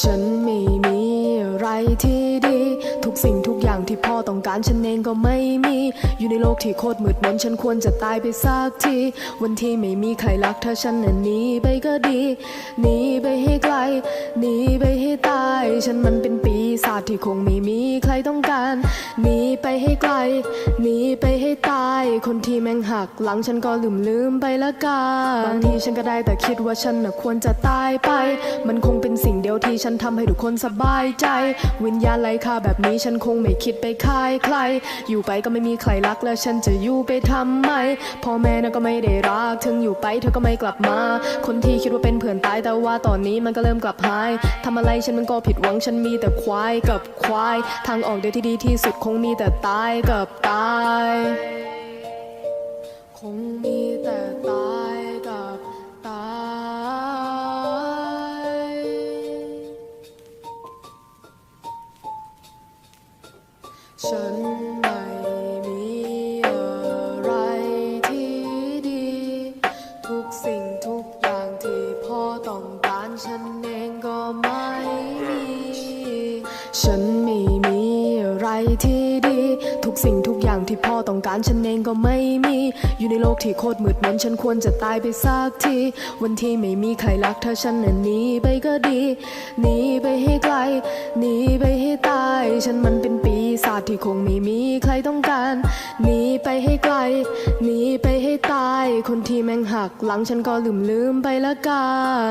ฉันไม่มีอะไรที่ดี ทุกสิ่งทุกอย่างที่พ่อต้องการฉันเองก็ไม่มี อยู่ในโลกที่โคตรมืดมนฉันควรจะตายไปสักที วันที่ไม่มีใครรักเธอฉันน่ะหนีไปก็ดี หนีไปให้ไกล หนีไปให้ตาย ฉันมันเป็นปี ศาจที่คงไม่มีใครต้องการหนีไปให้ไกลหนีไปให้ตาย คนที่แม่งหักหลังฉันก็ลืมลืมไปละกันบางทีฉันก็ได้แต่คิดว่าฉันน่ะควรจะตายไป มันคงเป็นสิ่งเดียวที่ฉันทำให้ทุกคนสบายใจ วิญญาณไร้ค่าแบบนี้ฉันคงไม่คิดไปคายใคร อยู่ไปก็ไม่มีใครรักแล้วฉันจะอยู่ไปทำไมพ่อแม่น่ะก็ไม่ได้รักถึงอยู่ไปเธอก็ไม่กลับมา คนที่คิดว่าเป็นเพื่อนตายแต่ว่าตอนนี้มันก็เริ่มกลับหายทำอะไรฉันมันก็ผิดหวังฉันมีแต่ความยกับควาย ทางออกเดียวที่ดีที่สุดคงมีแต่ตายกับตาย คงมีแต่ตายกับตาย ฉัน ที่ดี ทุกสิ่งทุกอย่างที่พ่อต้องการฉันเองก็ไม่มี อยู่ในโลกที่โคตรมืดมนฉันควรจะตายไปสักที วันที่ไม่มีใครรักเธอฉันน่ะหนีไปก็ดี หนีไปให้ไกล หนีไปให้ตาย ฉันมันเป็นปีศาจที่คงไม่มีใครต้องการ หนีไปให้ไกล หนีไปให้ตาย คนที่แม่งหักหลังฉันก็ลืมลืมไปละกั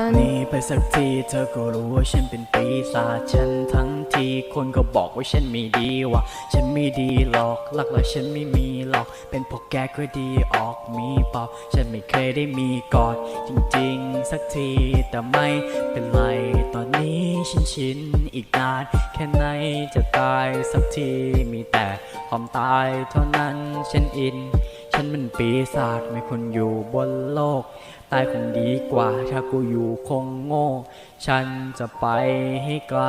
น หนีไปสักทีเธอก็รู้ว่าฉันเป็นปีศาจฉันทั้งีคนก็บอกว่าฉันไม่ดีว่ะฉันไม่ดีหรอกหลักแล้วฉันไม่มีหรอก เป็นพวกแกก็ดีออกมีเปล่าฉันไม่เคยได้มีกอดจริงๆ สักทีแต่ไม่เป็นไร ตอนนี้ฉันชินอีกนานแค่ไหนจะตายสักทีมีแต่ความตายเท่านั้นฉันอิน ฉันมันปีศาจไม่ควรอยู่บนโลก ตายคงดีกว่าถ้ากูอยู่คงโง่ ฉันจะไปให้ไกล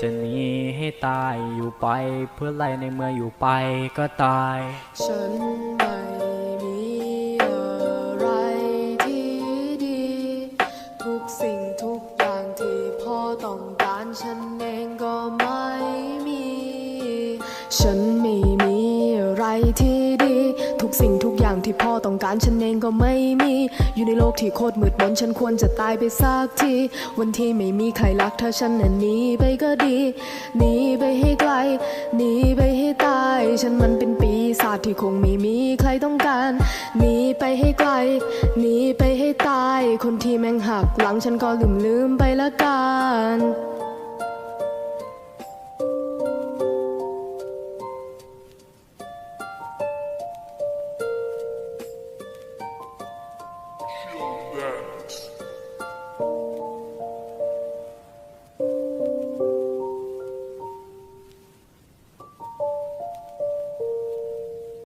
จะหนีให้ตายอยู่ไป เพื่ออะไรในเมื่ออยู่ไปก็ตาย ฉันไม่มีอะไรที่ดี ทุกสิ่งทุกอย่างที่พ่อต้องการฉันเองก็ไม่มี ฉัน ทุกสิ่งทุกอย่างที่พ่อต้องการฉันเองก็ไม่มี อยู่ในโลกที่โคตรมืดมนฉันควรจะตายไปสักที วันที่ไม่มีใครรักเธอฉันน่ะหนีไปก็ดี หนีไปให้ไกล หนีไปให้ตาย ฉันมันเป็นปีศาจที่คงไม่มีใครต้องการ หนีไปให้ไกล หนีไปให้ตาย คนที่แม่งหักหลังฉันก็ลืมลืมไปละกัน